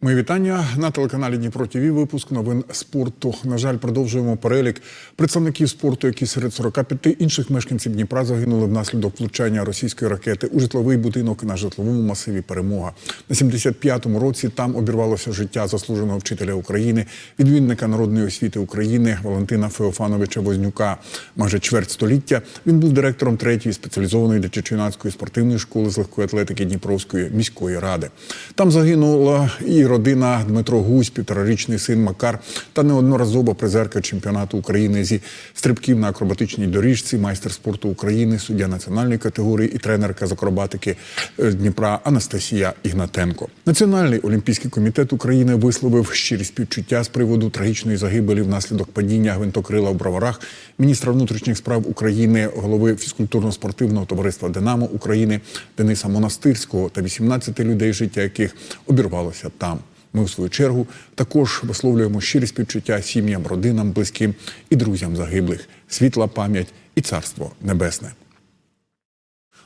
Мої вітання на телеканалі Дніпро ТВ. Випуск новин спорту. На жаль, продовжуємо перелік представників спорту, які серед 45 інших мешканців Дніпра загинули внаслідок влучання російської ракети у житловий будинок на житловому масиві Перемога. На 75-му році там обірвалося життя заслуженого вчителя України, відмінника народної освіти України Валентина Феофановича Вознюка. Майже чверть століття він був директором третьої спеціалізованої дитячо-юнацької спортивної школи з легкої атлетики Дніпровської міської ради. Там загинула і родина Дмитро Гусь, півторарічний син Макар та неодноразова призерка чемпіонату України зі стрибків на акробатичній доріжці, майстер спорту України, суддя національної категорії і тренерка з акробатики е, Дніпра Анастасія Ігнатенко. Національний олімпійський комітет України висловив щирі співчуття з приводу трагічної загибелі внаслідок падіння гвинтокрила в броварах міністра внутрішніх справ України, голови фізкультурно-спортивного товариства Динамо України Дениса Монастирського та 18 людей, життя яких обірвалося там. Ми, в свою чергу, також висловлюємо щирі співчуття сім'ям, родинам, близьким і друзям загиблих, світла пам'ять і царство небесне.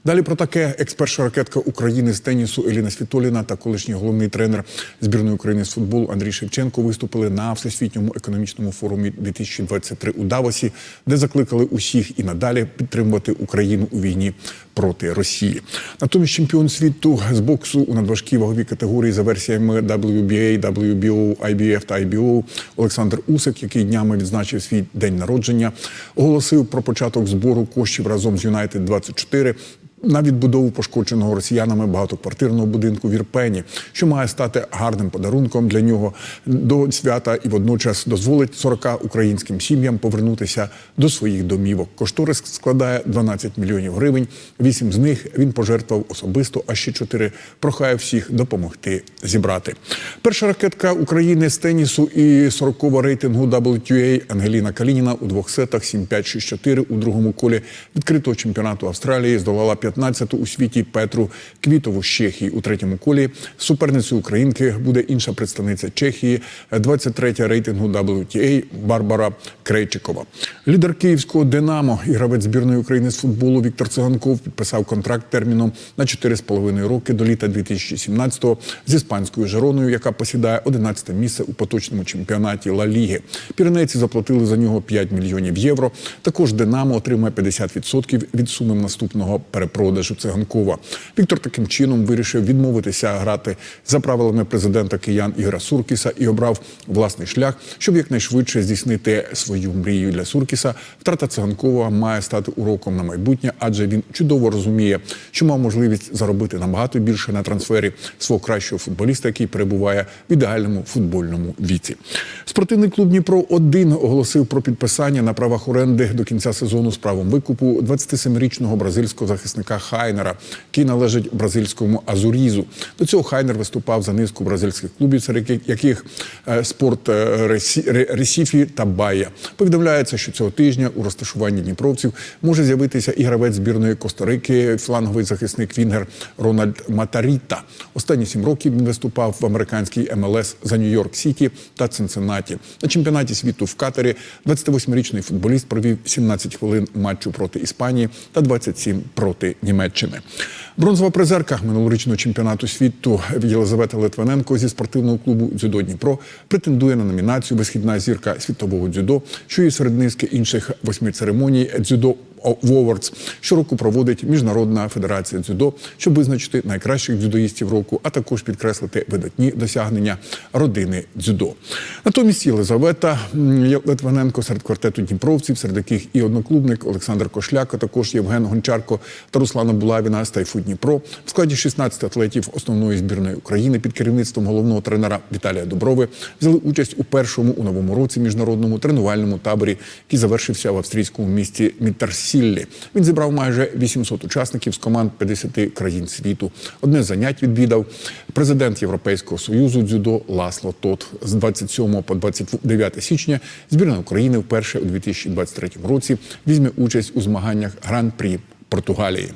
Далі про таке. Екс-перша ракетка України з тенісу Еліна Світоліна та колишній головний тренер збірної України з футболу Андрій Шевченко виступили на всесвітньому економічному форумі 2023 у Давосі, де закликали усіх і надалі підтримувати Україну у війні проти Росії. Натомість чемпіон світу з боксу у надважкій ваговій категорії за версіями WBA, WBO, IBF та IBO Олександр Усик, який днями відзначив свій день народження, оголосив про початок збору коштів разом з Юнайтед 24 на відбудову пошкодженого росіянами багатоквартирного будинку в Ірпені, що має стати гарним подарунком для нього до свята і водночас дозволить 40 українським сім'ям повернутися до своїх домівок. Кошторис складає 12 мільйонів гривень. Вісім з них він пожертвував особисто, а ще чотири прохає всіх допомогти зібрати. Перша ракетка України з тенісу і 40-го рейтингу WTA Ангеліна Калініна у двох сетах 7-5-6-4 у другому колі відкритого чемпіонату Австралії здолала 15-ту у світі Петру Квітову з Чехії у третьому колі. Суперницею українки буде інша представниця Чехії, 23-я рейтингу WTA Барбара Крейчикова. Лідер київського Динамо і гравець збірної України з футболу Віктор Циганков підписав контракт терміном на 4,5 роки до літа 2017-го з іспанською Жероною, яка посідає 11 місце у поточному чемпіонаті Ла Ліги. Піренейці заплатили за нього 5 мільйонів євро. Також Динамо отримає 50% від суми наступного перепродажу циганкова. Віктор таким чином вирішив відмовитися грати за правилами президента киян Ігора Суркіса і обрав власний шлях, щоб якнайшвидше здійснити свою мрію для Суркіса. Втрата циганкова має стати уроком на майбутнє, адже він чудово розуміє, що мав можливість заробити набагато більше на трансфері свого кращого футболіста, який перебуває в ідеальному футбольному віці. Спортивний клуб Дніпро 1 оголосив про підписання на правах оренди до кінця сезону з правом викупу 27-річного бразильського захисника Хайнера, який належить бразильському Азурізу. До цього Хайнер виступав за низку бразильських клубів, серед яких е, спорт е, Ресіфі та Бая. Повідомляється, що цього тижня у розташуванні дніпровців може з'явитися і гравець збірної Коста-Рики, фланговий захисник Вінгер Рональд Матаріта. Останні сім років він виступав в американській МЛС за Нью-Йорк Сіті та Цинциннаті. На чемпіонаті світу в Катарі 28-річний футболіст провів 17 хвилин матчу проти Іспанії та 27 проти Німеччини. Бронзова призерка минулорічного чемпіонату світу Єлизавета Литвиненко зі спортивного клубу Дзюдо Дніпро претендує на номінацію Висхідна зірка світового дзюдо, що є серед низки інших восьми церемоній дзюдо Awards. Щороку проводить Міжнародна федерація дзюдо, щоб визначити найкращих дзюдоїстів року, а також підкреслити видатні досягнення родини дзюдо. Натомість Єлизавета Литвиненко серед квартету дніпровців, серед яких і одноклубник Олександр Кошляк, а також Євген Гончарко та Руслана Булавіна з Тайфу Дніпро в складі 16 атлетів основної збірної України під керівництвом головного тренера Віталія Доброви взяли участь у першому у новому році міжнародному тренувальному таборі, який завершився в австрійському місті Міттерсіллі. Він зібрав майже 800 учасників з команд 50 країн світу. Одне занять відвідав президент Європейського союзу дзюдо Ласло Тот з 27 по 29 січня. Збірна України вперше у 2023 році візьме участь у змаганнях Гран-прі Португалії.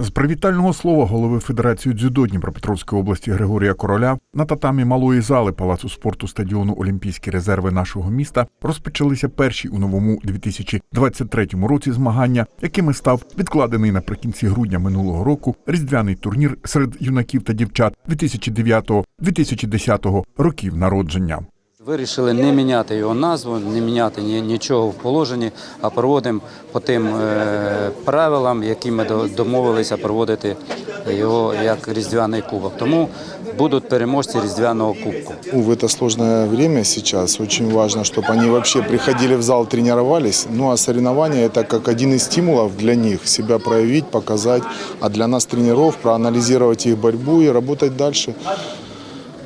З привітального слова голови Федерації дзюдо Дніпропетровської області Григорія Короля на татамі малої зали палацу спорту стадіону Олімпійські резерви нашого міста розпочалися перші у новому 2023 році змагання, якими став відкладений наприкінці грудня минулого року різдвяний турнір серед юнаків та дівчат 2009-2010 років народження. Вирішили не міняти його назву, не міняти ні- нічого в положенні, а проводимо по тим е, правилам, які ми до- домовилися проводити його як різдвяний кубок. Тому будуть переможці різдвяного кубку. Ну, В это сложное время сейчас очень важно, чтобы они вообще приходили в зал, тренировались. Ну а соревнования это как один из стимулов для них себя проявить, показать, а для нас тренеров проанализировать их борьбу и работать дальше.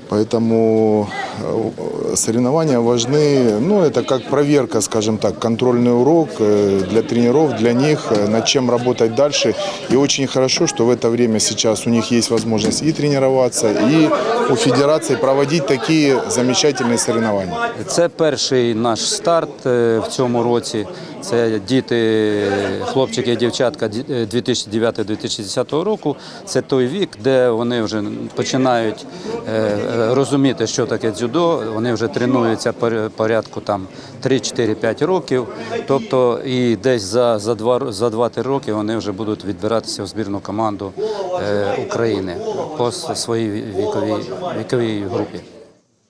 Поэтому э, соревнования важны, ну это как проверка, скажем так, контрольный урок э, для тренеров, для них, э, над чем работать дальше. И очень хорошо, что в это время сейчас у них есть возможность и тренироваться, и у федерации проводить такие замечательные соревнования. Це перший наш старт е, в цьому році. Це діти, хлопчики і дівчатка ді- е, 2009-2010 року. Це той вік, де вони вже починають е, розуміти, що таке дзюдо. Вони вже тренуються порядку там 3-4-5 років. Тобто і десь за, за, два, за 2-3 роки вони вже будуть відбиратися в збірну команду е, України по своїй віковій, віковій групі.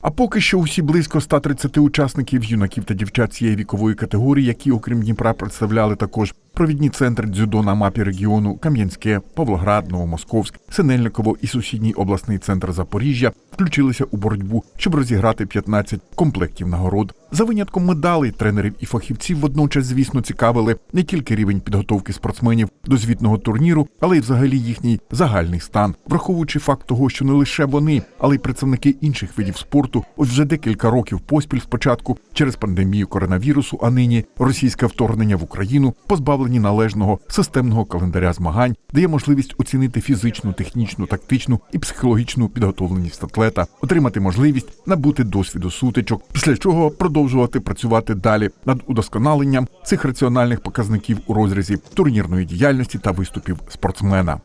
А поки що усі близько 130 учасників юнаків та дівчат цієї вікової категорії, які окрім Дніпра представляли також провідні центри дзюдо на мапі регіону Кам'янське, Павлоград, Новомосковськ, Синельниково і сусідній обласний центр Запоріжжя, включилися у боротьбу, щоб розіграти 15 комплектів нагород. За винятком медалей тренерів і фахівців водночас, звісно, цікавили не тільки рівень підготовки спортсменів до звітного турніру, але й взагалі їхній загальний стан, враховуючи факт того, що не лише вони, але й представники інших видів спорту ось вже декілька років поспіль спочатку через пандемію коронавірусу, а нині російське вторгнення в Україну позбавлені належного системного календаря змагань, дає можливість оцінити фізичну, технічну, тактичну і психологічну підготовленість атлета, отримати можливість набути досвіду сутичок, після чого продовжувати працювати далі над удосконаленням цих раціональних показників у розрізі турнірної діяльності та виступів спортсмена.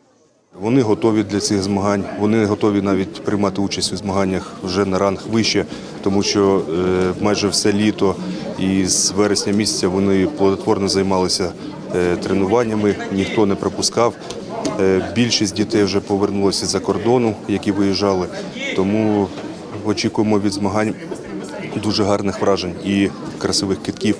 Вони готові для цих змагань. Вони готові навіть приймати участь у змаганнях вже на ранг вище, тому що е, майже все літо і з вересня місяця вони плодотворно займалися е, тренуваннями, ніхто не пропускав. Більшість дітей вже повернулися з-за кордону, які виїжджали. Тому очікуємо від змагань дуже гарних вражень і красивих китків.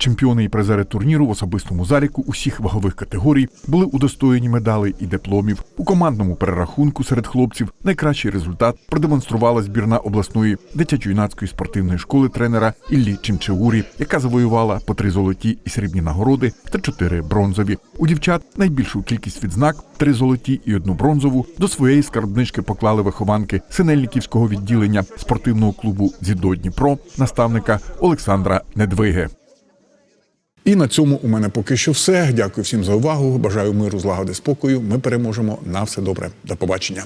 Чемпіони і призери турніру в особистому заліку усіх вагових категорій були удостоєні медалей і дипломів. У командному перерахунку серед хлопців найкращий результат продемонструвала збірна обласної дитячо-юнацької спортивної школи тренера Іллі Чимчеурі, яка завоювала по три золоті і срібні нагороди та чотири бронзові. У дівчат найбільшу кількість відзнак три золоті і одну бронзову до своєї скарбнички поклали вихованки Синельниківського відділення спортивного клубу «Дзідо Дніпро, наставника Олександра Недвиги. І на цьому у мене поки що все. Дякую всім за увагу. Бажаю миру, злагоди, спокою. Ми переможемо. На все добре. До побачення.